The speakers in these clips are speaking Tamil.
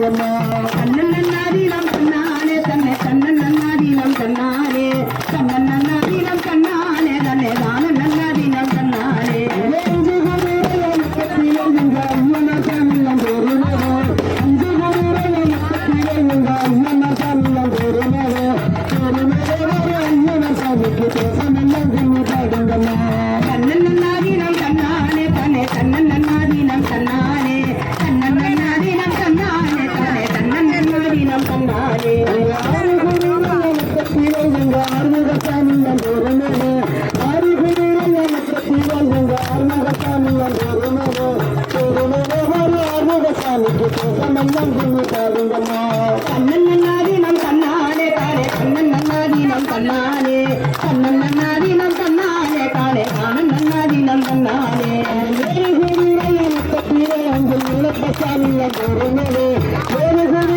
வாங்கம்மா கண்ணன் நன்னாதீனம் தன்னாலே தன்னை கண்ணன் நன்னாதீனம் தன்னாலே கண்ணன் கண்ணனுக்கு சோகமெல்லாம் குரு பாருங்கம்மா கண்ணன் நன்னாதி நம் கண்ணானே தானே கண்ணன் நன்னாதி நம் கண்ணானே கண்ணன் நன்னாதி நம் கண்ணானே தானே காணன் நன்னாதி நம் கண்ணானே வேறு குருடைய முத்தத்திலே அங்கு மூலப்பசாமிய குருநவே வேறு நம்ம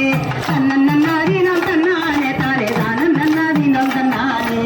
தன்னானே தன்னாலே நன்னாதீனம் தன்னானே தானே தானன் தன்னாலே